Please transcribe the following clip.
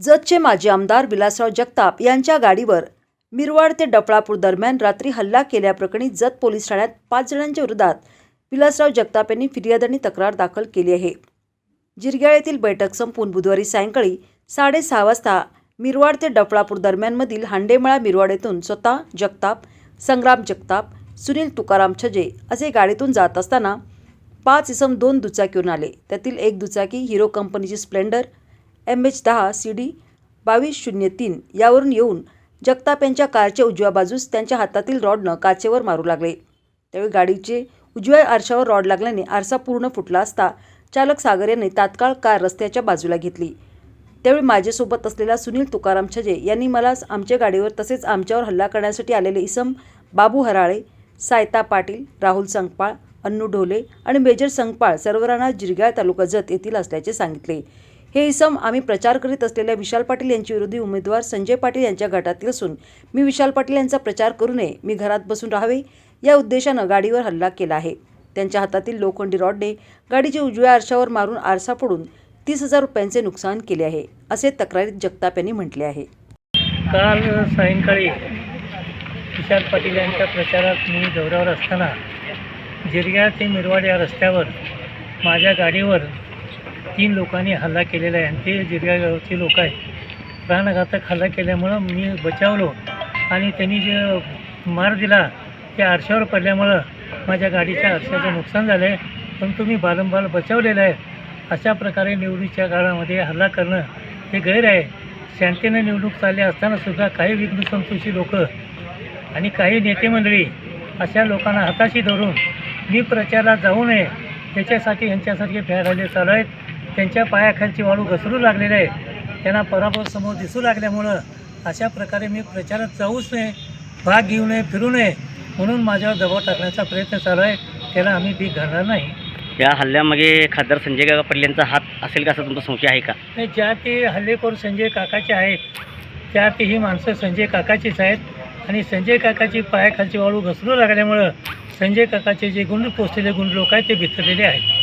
जतचे माजी आमदार विलासराव जगताप यांच्या गाडीवर मिरवाड ते डफळापूर दरम्यान रात्री हल्ला केल्याप्रकरणी जत पोलीस ठाण्यात पाच जणांच्या विरोधात विलासराव जगताप यांनी फिर्याद आणि तक्रार दाखल केली आहे. जिरग्याळ येथील बैठक संपून बुधवारी सायंकाळी साडेसहा वाजता मिरवाड ते डफळापूर दरम्यानमधील हांडेमळा मिरवाड येथून स्वतः जगताप संग्राम जगताप सुनील तुकाराम छजे असे गाडीतून जात असताना पाच इसम दोन दुचाकीवरून आले. त्यातील एक दुचाकी हिरो कंपनीची स्प्लेंडर एम एच दहा सी डी बावीस शून्य तीन यावरून येऊन जगताप यांच्या कारच्या उजव्या बाजूस त्यांच्या हातातील रॉडनं काचेवर मारू लागले. त्यावेळी गाडीचे उजव्या आरशावर रॉड लागल्याने आरसा पूर्ण फुटला असता चालक सागर यांनी तात्काळ कार रस्त्याच्या बाजूला घेतली. त्यावेळी माझ्यासोबत असलेला सुनील तुकाराम छजे यांनी मला आमच्या गाडीवर तसेच आमच्यावर हल्ला करण्यासाठी आलेले इसम बाबू हराळे सायता पाटील राहुल संगपाळ अन्नू ढोले आणि मेजर संगपाळ सर्वरांना जिरग्याळ तालुका जत येथील असल्याचे सांगितले. हे इसम आम्ही प्रचार करीत असलेल्या विशाल पाटील यांची विरोधी उमेदवार संजय पाटील यांच्या गटातील असून मी विशाल पाटील यांचा प्रचार करू नये मी घरात बसून राहावे या उद्देशानं गाडीवर हल्ला केला आहे. त्यांच्या हातातील लोखंडी रॉडने गाडीच्या उजव्या आरशावर मारून आरसा पडून तीस हजार रुपयांचे नुकसान केले आहे असे तक्रारीत जगताप यांनी म्हटले आहे. काल सायंकाळी विशाल पाटील यांच्या प्रचारात मी दौऱ्यावर असताना जिरग्या ते मिरवाड या रस्त्यावर माझ्या गाडीवर तीन लोकांनी हल्ला केलेला आहे आणि ते जिरग्या लोक आहेत. प्राणघातक हल्ला केल्यामुळं मी बचावलो आणि त्यांनी जे मार दिला ते आरशावर पडल्यामुळं माझ्या गाडीच्या आरशाचं नुकसान झालं आहे परंतु मी बालंबाल बचावलेलं आहे. अशा प्रकारे निवडणुकीच्या काळामध्ये हल्ला करणं हे गैर आहे. शांतीनं निवडणूक चालली असतानासुद्धा काही विघ्नसंतोषी लोक आणि काही नेते मंडळी अशा लोकांना हाताशी धरून मी प्रचारात जाऊ नये त्याच्यासाठी ह्यांच्यासारखे फेरायले चालू आहेत. त्यांच्या पायाखालची वाळू घसरू लागलेले आहे. त्यांना पराभव समोर दिसू लागल्यामुळं अशा प्रकारे मी प्रचारात जाऊच नये भाग घेऊ नये फिरू नये म्हणून माझ्यावर दबाव टाकण्याचा प्रयत्न चालू आहे. त्याला आम्ही भीक घालणार नाही. या हल्ल्यामागे खासदार संजय काका पाटील यांचा हात असेल का असं तुमचा संशय आहे का? नाही ज्या ते हल्लेखोर संजय काकाचे आहेत त्या ते ही माणसं संजय काकाचीच आहेत. आणि संजय काकाची पायाखालची वाळू घसरू लागल्यामुळं संजय काकाचे जे गुंड पोचलेले गुंड लोक आहेत ते भितरलेले आहेत.